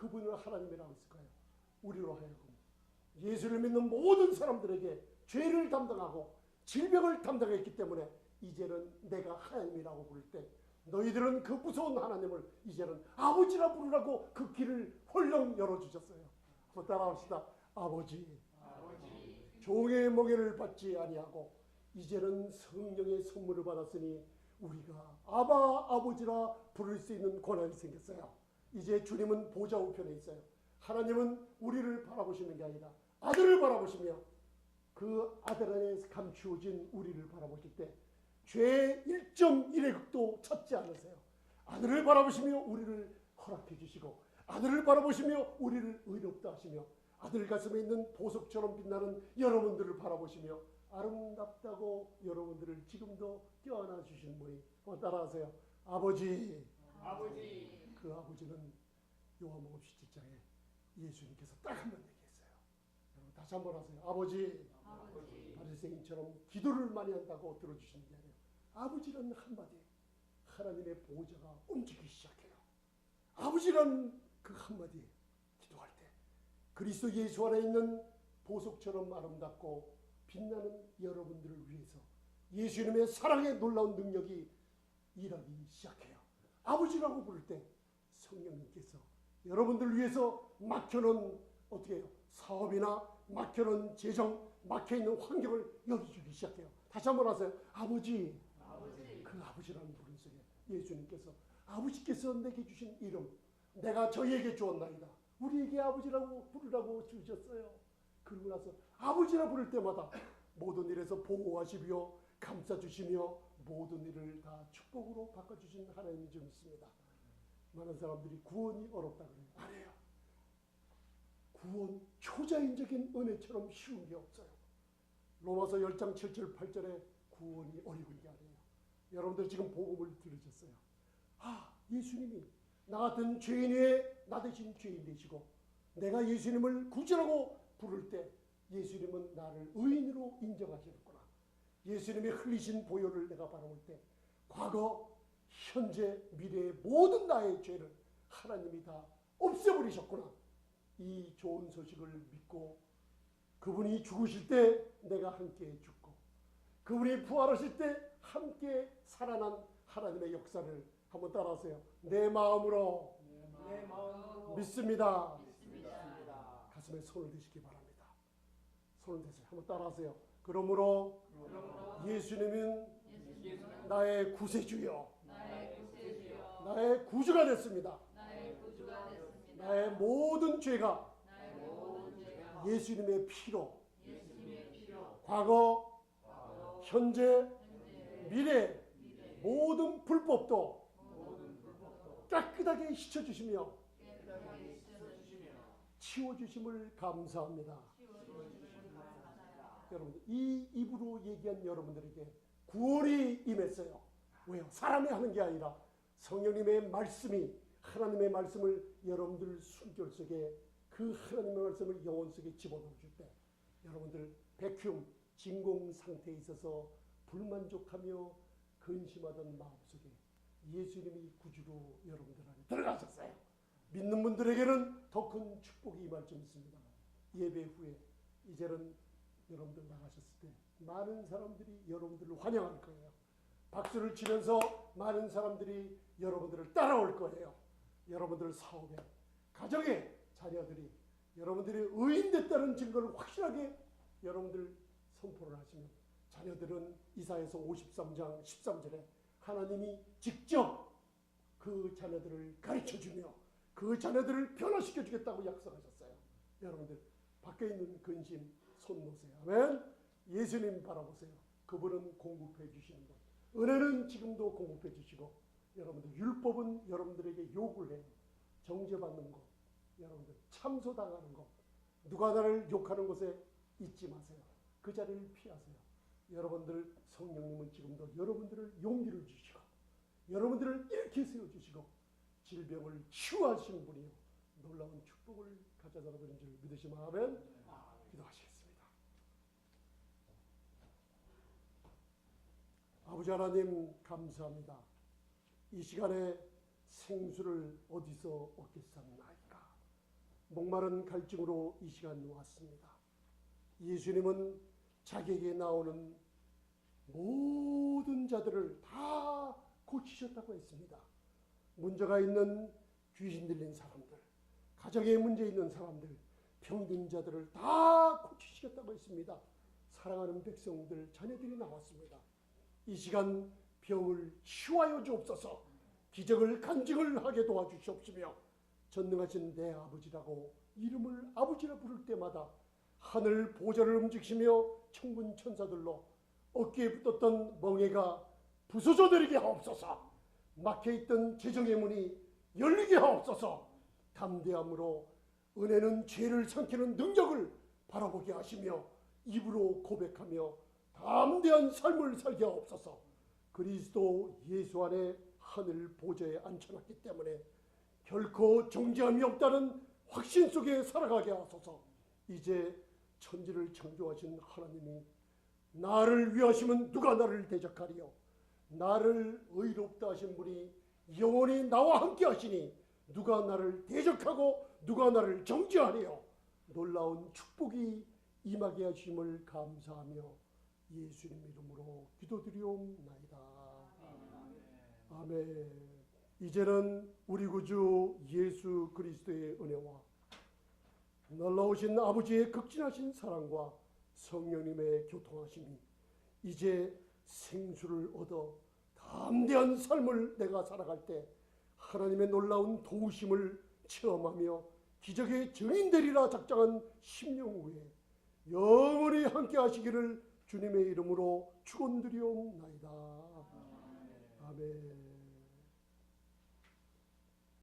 그분을 하나님이라고 했을 거예요. 우리로 하여금 예수를 믿는 모든 사람들에게 죄를 담당하고 질병을 담당했기 때문에 이제는 내가 하나님이라고 부를 때 너희들은 그 무서운 하나님을 이제는 아버지라 부르라고 그 길을 홀령 열어주셨어요. 한번 따라합시다. 아버지. 종의 멍에를 받지 아니하고 이제는 성령의 선물을 받았으니 우리가 아바 아버지라 부를 수 있는 권한이 생겼어요. 이제 주님은 보좌 우편에 있어요. 하나님은 우리를 바라보시는 게 아니라 아들을 바라보시며 그 아들 안에 감추어진 우리를 바라보실 때 죄의 1.1의 극도 찾지 않으세요. 아들을 바라보시며 우리를 허락해 주시고 아들을 바라보시며 우리를 의롭다 하시며 아들 가슴에 있는 보석처럼 빛나는 여러분들을 바라보시며 아름답다고 여러분들을 지금도 껴안아 주신 분이 한번 따라하세요. 아버지. 아버지 그 아버지는 요한복음 17장에 예수님께서 딱 한 번 얘기했어요. 여러분 다시 한 번 하세요. 아버지. 아버지 바리새인처럼 기도를 많이 한다고 들어주시는 게 아니에요. 아버지라는 한마디 하나님의 보호자가 움직이기 시작해요. 아버지라는 그 한마디 기도할 때 그리스도 예수 안에 있는 보석처럼 아름답고 빛나는 여러분들을 위해서 예수님의 사랑의 놀라운 능력이 일하기 시작해요. 아버지라고 부를 때 성령님께서 여러분들을 위해서 막혀놓은 어떻게 해요? 사업이나 막혀놓은 재정, 막혀있는 환경을 열어주기 시작해요. 다시 한번 하세요. 아버지. 아버지 그 아버지라는 부른 속에 예수님께서 아버지께서 내게 주신 이름 내가 저희에게 주었나이다. 우리에게 아버지라고 부르라고 주셨어요. 그러고 나서 아버지라 부를 때마다 모든 일에서 보호하시며 감싸주시며 모든 일을 다 축복으로 바꿔주신 하나님이 좀 있습니다. 많은 사람들이 구원이 어렵다 그래요. 아니에요. 구원 초자연적인 은혜처럼 쉬운 게 없어요. 로마서 10장 7절 8절에 구원이 어려운 게 아니에요. 여러분들 지금 복음을 들으셨어요. 아, 예수님이 나 같은 죄인 위에 나 대신 죄인 되시고 내가 예수님을 구주라고 부를 때 예수님은 나를 의인으로 인정하시는구나. 예수님의 흘리신 보혈을 내가 바라볼 때 과거, 현재, 미래의 모든 나의 죄를 하나님이 다 없애버리셨구나. 이 좋은 소식을 믿고 그분이 죽으실 때 내가 함께 죽고 그분이 부활하실 때 함께 살아난 하나님의 역사를 한번 따라하세요. 내 마음으로 내 마음으로 믿습니다. 믿습니다 가슴에 손을 대시기 바랍니다. 손을 대세요. 한번 따라하세요. 그러므로 그러므로 예수님은 예수는 나의 구세주요, 나의 구세주여 나의 구주가 됐습니다. 나의 구주가 됐습니다 나의 모든 죄가 나의 모든 죄가 예수님의 피로 예수님의 피로 과거, 과거 현재, 현재 미래 모든 불법도 모든 불법도 깨끗하게 씻어주시며 깨끗하게 씻어 주시며 치워 주심을 감사합니다. 여러분들 이 입으로 얘기한 여러분들에게 구원이 임했어요. 왜요? 사람이 하는 게 아니라 성령님의 말씀이 하나님의 말씀을 여러분들 숨결 속에 그 하나님의 말씀을 영혼 속에 집어넣어 줄 때 여러분들 백흉 진공 상태에 있어서 불만족하며 근심하던 마음속에 예수님이 구주로 여러분들 안에 들어가셨어요. 믿는 분들에게는 더 큰 축복이 임할 줄 믿습니다. 예배 후에 이제는 여러분들 나가셨을 때 많은 사람들이 여러분들을 환영할 거예요. 박수를 치면서 많은 사람들이 여러분들을 따라올 거예요. 여러분들 사업에, 가정에, 자녀들이 여러분들이 의인 됐다는 증거를 확실하게 여러분들 선포를 하시면 자녀들은 이사에서 53장 13절에 하나님이 직접 그 자녀들을 가르쳐 주며 그 자녀들을 변화시켜 주겠다고 약속하셨어요. 여러분들 밖에 있는 근심 손 놓으세요. 아멘. 예수님 바라보세요. 그분은 공급해 주시는 분. 은혜는 지금도 공급해 주시고 여러분들 율법은 여러분들에게 요구를 해요. 정죄받는 것, 여러분들 참소당하는 것, 누가 나를 욕하는 곳에 있지 마세요. 그 자리를 피하세요. 여러분들 성령님은 지금도 여러분들을 용기를 주시고 여러분들을 이렇게 세워주시고 질병을 치유하시는 분이요 놀라운 축복을 가져다 드리는 줄 믿으시면 아멘 기도하시겠습니다. 아버지 하나님 감사합니다. 이 시간에 생수를 어디서 얻겠사옵나이까? 목마른 갈증으로 이 시간 왔습니다. 예수님은 자기에게 나오는 모든 자들을 다 고치셨다고 했습니다. 문제가 있는 귀신 들린 사람들, 가정에 문제 있는 사람들, 병든 자들을 다 고치시겠다고 했습니다. 사랑하는 백성들, 자녀들이 나왔습니다. 이 시간 병을 치유하여 주옵소서. 기적을 간증을 하게 도와주시옵시며 전능하신 내 아버지라고 이름을 아버지라 부를 때마다 하늘 보좌를 움직이시며 천군 천사들로 어깨에 붙었던 멍에가 부서져 내리게 하옵소서. 막혀 있던 재정의 문이 열리게 하옵소서. 담대함으로 은혜는 죄를 삼키는 능력을 바라보게 하시며 입으로 고백하며 담대한 삶을 살게 하옵소서. 그리스도 예수 안에 하늘 보좌에 앉혀놨기 때문에 결코 정죄함이 없다는 확신 속에 살아가게 하소서. 이제 천지를 창조하신 하나님이 나를 위하시면 누가 나를 대적하리요? 나를 의롭다 하신 분이 영원히 나와 함께 하시니 누가 나를 대적하고 누가 나를 정죄하리요? 놀라운 축복이 임하게 하심을 감사하며 예수님 이름으로 기도드리옵나이다. 아멘. 이제는 우리 구주 예수 그리스도의 은혜와 놀라우신 아버지의 극진하신 사랑과 성령님의 교통하심이 이제 생수를 얻어 담대한 삶을 내가 살아갈 때 하나님의 놀라운 도우심을 체험하며 기적의 증인되리라 작정한 심령 후에 영원히 함께 하시기를 주님의 이름으로 축원드리옵나이다. 아멘.